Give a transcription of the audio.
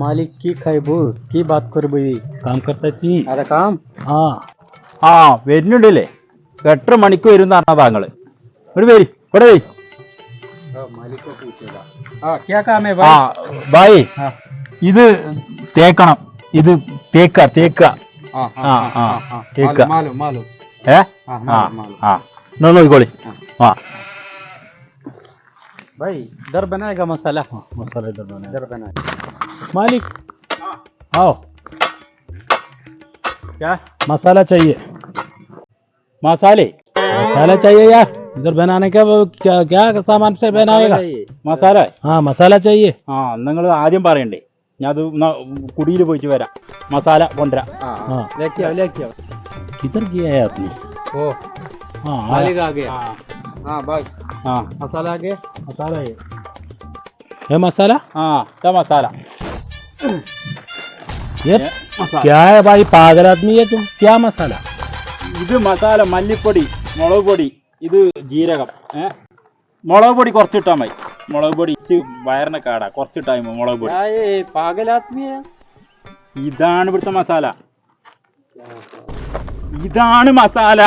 मालिक की खैबूर की बात कर भाई काम करता ची അതെ കാം ആ ആ വരുന്നുണ്ടല്ലേ എട്ടര മണിക്ക് വരും എന്ന് പറഞ്ഞ താങ്കള് ഇവിടെ വരി ഇവിടെ വരി मालिक को पूछेगा ആ ക്യാ കാം ഹേ ആ ഭായ് ബായ് ആ. ഇത് തേക്കണം ഇത് തേക്ക തേക്ക ആ ആ, ആ, കേക്ക. മാലു മാലു ഏ ആ, ആ മാലു, മാലു. ആ എന്നാ നോക്കിക്കോളി ആ भाई इधर बनाएगा मसाला मसाला इधर बना इधर बनाए मालिक आओ क्या मसाला चाहिए മസാലേ मसाला चाहिए यार इधर बनाने का वो क्या क्या सामान से बनाएगा चाहिए മസാല हाँ मसाला चाहिए ആ നിങ്ങൾ ആദ്യം പറയണ്ടേ ഞാൻ അത് കുടിയിൽ പോയിട്ട് വരാം മസാല കൊണ്ടുവരാം हाँ हाँ। लेके आओ लेके आओ किधर किया है आपने ओ हाँ आया। मालिक आ गया ആ हाँ भाई ആ मसाला आ गया मसाला है है मसाला ആ ഇതാ മസാല ये മസാല क्या है भाई पागल आदमी है तुम क्या मसाला ഇത് മസാല മല്ലിപ്പൊടി മുളക് പൊടി ഇത് ജീരകം ഏ മുളക് പൊടി കുറച്ചിട്ടാ മതി മുളക് പൊടി ഇത് വയറിനെ കാടാ കുറച്ചിട്ടാ മതി മുളക് പൊടി क्या ये पागल आदमी है ഇതാണ് ഇവിടുത്തെ മസാല ഇതാണ് മസാല